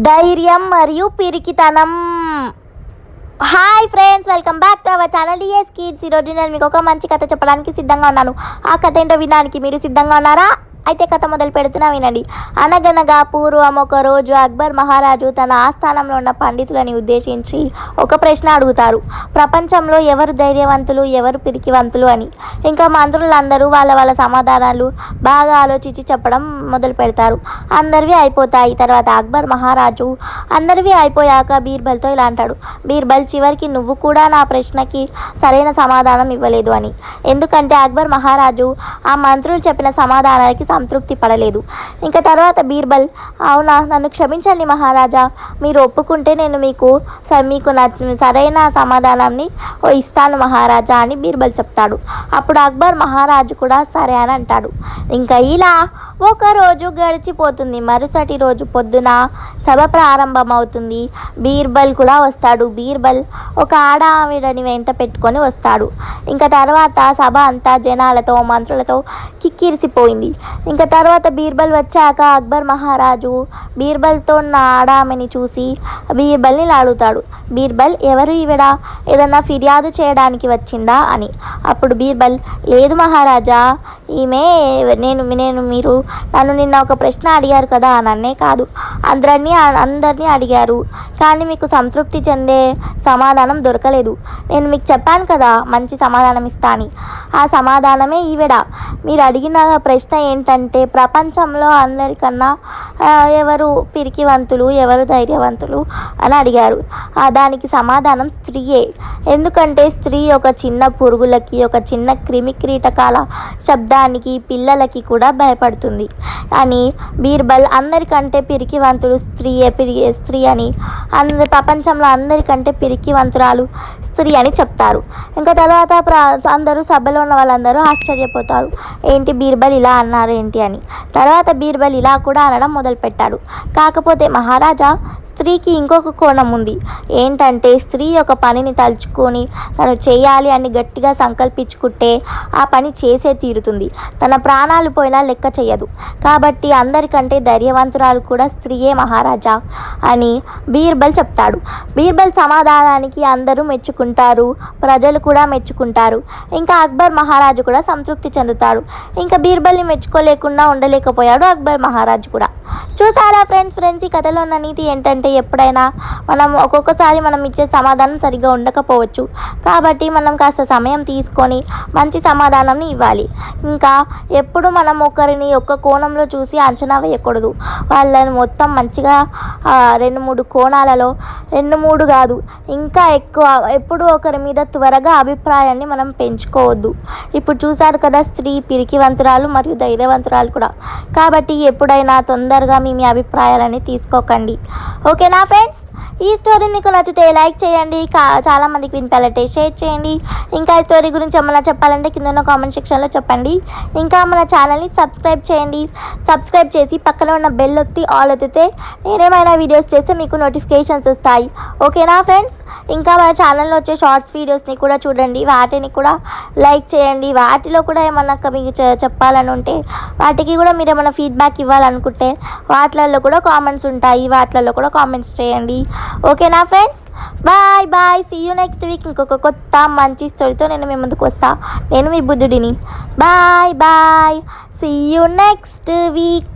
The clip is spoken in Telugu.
ధైర్యం మరియు పిరికితనం. Hi friends welcome back to our channel DS kids. ఈరోజు నేను మీకు ఒక మంచి కథ చెప్పడానికి సిద్ధంగా ఉన్నాను. ఆ కథ ఏంటో వినడానికి మీరు సిద్ధంగా ఉన్నారా? అయితే కథ మొదలు పెడుతున్నా వినండి. అనగనగా పూర్వం ఒక రోజు అక్బర్ మహారాజు తన ఆస్థానంలో ఉన్న పండితులని ఉద్దేశించి ఒక ప్రశ్న అడుగుతారు. ప్రపంచంలో ఎవరు ధైర్యవంతులు ఎవరు పిరికివంతులు అని. ఇంకా మంత్రులందరూ వాళ్ళ వాళ్ళ సమాధానాలు బాగా ఆలోచించి చెప్పడం మొదలు పెడతారు. అందరివి అయిపోతాయి. తర్వాత అక్బర్ మహారాజు అందరివి అయిపోయాక బీర్బల్తో ఇలా అంటాడు. బీర్బల్ చివరికి నువ్వు కూడా నా ప్రశ్నకి సరైన సమాధానం ఇవ్వలేదు అని. ఎందుకంటే అక్బర్ మహారాజు ఆ మంత్రులు చెప్పిన సమాధానానికి సంతృప్తి పడలేదు. ఇంకా తర్వాత బీర్బల్ అవునా నన్ను క్షమించండి మహారాజా. మీరు ఒప్పుకుంటే నేను మీకు స- మీకు సరైన సమాధానాన్ని ఓ ఇస్తాను మహారాజా అని బీర్బల్ చెప్తాడు. అప్పుడు అక్బర్ మహారాజు కూడా సరే అని అంటాడు. ఇంకా ఇలా ఒక రోజు గడిచిపోతుంది. మరుసటి రోజు పొద్దున సభ ప్రారంభమవుతుంది. బీర్బల్ కూడా వస్తాడు. బీర్బల్ ఒక ఆడ ఆవిడని వెంట పెట్టుకొని వస్తాడు. ఇంకా తర్వాత సభ అంతా జనాలతో మంత్రులతో కిక్కిరిసిపోయింది. ఇంకా తర్వాత బీర్బల్ వచ్చాక అక్బర్ మహారాజు బీర్బల్తో ఉన్న ఆడామెని చూసి బీర్బల్ని లాడుతాడు. బీర్బల్ ఎవరు ఈవిడ? ఏదన్నా ఫిర్యాదు చేయడానికి వచ్చిందా? అని. అప్పుడు బీర్బల్ లేదు మహారాజా ఈమె నేను నేను మీరు నన్ను నిన్న ఒక ప్రశ్న అడిగారు కదా నన్నే కాదు. అందరినీ అందరినీ అడిగారు. కానీ మీకు సంతృప్తి చెందే సమాధానం దొరకలేదు. నేను మీకు చెప్పాను కదా మంచి సమాధానం ఇస్తా అని ఆ సమాధానమే ఈవిడ. మీరు అడిగిన ప్రశ్న ఏంటంటే ప్రపంచంలో అందరికన్నా ఎవరు పిరికివంతులు ఎవరు ధైర్యవంతులు అని అడిగారు. దానికి సమాధానం స్త్రీయే. ఎందుకంటే స్త్రీ ఒక చిన్న పురుగులకి ఒక చిన్న క్రిమి కీటకాల శబ్దానికి పిల్లలకి కూడా భయపడుతుంది. అని బీర్బల్ అందరికంటే పిరికివంతుడు స్త్రీయే పిరిగే స్త్రీ అని అందరి ప్రపంచంలో అందరికంటే పిరికివంతురాలు స్త్రీ అని చెప్తారు. ఇంకా తర్వాత అందరూ సభలో ఉన్న వాళ్ళందరూ ఆశ్చర్యపోతారు. ఏంటి బీర్బల్ ఇలా అన్నారు ఏంటి అని. తర్వాత బీర్బల్ ఇలా కూడా అనడం మొదలుపెట్టాడు. కాకపోతే మహారాజా స్త్రీకి ఇంకొక కోణం ఉంది. ఏంటంటే స్త్రీ యొక్క పనిని తలుచుకొని తను చేయాలి అని గట్టిగా సంకల్పించుకుంటే ఆ పని చేసే తీరుతుంది. తన ప్రాణాలు పోయినా లెక్క చేయదు. కాబట్టి అందరికంటే ధైర్యవంతురాలు కూడా స్త్రీయే మహారాజా అని బీర్బల్ చెప్తాడు. బీర్బల్ సమాధానానికి అందరూ మెచ్చుకుంటారు. ప్రజలు కూడా మెచ్చుకుంటారు. ఇంకా అక్బర్ మహారాజు కూడా సంతృప్తి చెందుతాడు. ఇంకా బీర్బల్ని లేకుండా ఉండలేకపోయాడు అక్బర్ మహారాజు కూడా. చూసారా ఫ్రెండ్స్? ఫ్రెండ్స్ ఈ కథలో ఉన్న నీతి ఏంటంటే ఎప్పుడైనా మనం ఒక్కొక్కసారి మనం ఇచ్చే సమాధానం సరిగ్గా ఉండకపోవచ్చు. కాబట్టి మనం కాస్త సమయం తీసుకొని మంచి సమాధానం ఇవ్వాలి. ఇంకా ఎప్పుడు మనం ఒకరిని ఒక్క కోణంలో చూసి అంచనా వేయకూడదు. వాళ్ళని మొత్తం మంచిగా రెండు మూడు కోణాలలో రెండు మూడు కాదు ఇంకా ఎక్కువ ఎప్పుడు ఒకరి మీద త్వరగా అభిప్రాయాన్ని మనం పెంచుకోవద్దు. ఇప్పుడు చూసారు కదా స్త్రీ పిరికివంతురాలు మరియు ధైర్యవంతురాలు కూడా. కాబట్టి ఎప్పుడైనా తొందరగా మీ మీ అభిప్రాయాలని తీసుకోకండి. ఓకేనా ఫ్రెండ్స్? ఈ స్టోరీ మీకు నచ్చితే లైక్ చేయండి కా చాలామందికి వినిపాలంటే షేర్ చేయండి. ఇంకా ఈ స్టోరీ గురించి ఏమైనా చెప్పాలంటే కింద ఉన్న కామెంట్ సెక్షన్లో చెప్పండి. ఇంకా మన ఛానల్ని సబ్స్క్రైబ్ చేయండి. సబ్స్క్రైబ్ చేసి పక్కన ఉన్న బెల్ ఒత్తి ఆల్ ఒత్తితే నేనేమైనా వీడియోస్ చేస్తే మీకు నోటిఫికేషన్స్ వస్తాయి. ఓకేనా ఫ్రెండ్స్ ఇంకా మన ఛానల్లో వచ్చే షార్ట్స్ వీడియోస్ని కూడా చూడండి. వాటిని కూడా లైక్ చేయండి. వాటిలో కూడా ఏమన్నా మీకు చెప్పాలని ఉంటే వాటికి కూడా మీరు ఏమైనా ఫీడ్బ్యాక్ ఇవ్వాలనుకుంటే వాటిలలో కూడా కామెంట్స్ ఉంటాయి. వాటిలలో కూడా కామెంట్స్ చేయండి. ఓకేనా friends bye bye see you next week ఇంకొక కొత్త మంచి స్టోరీతో నేను మీ ముందుకు వస్తా. నేను మీ బుద్ధుడిని. Bye bye see you next week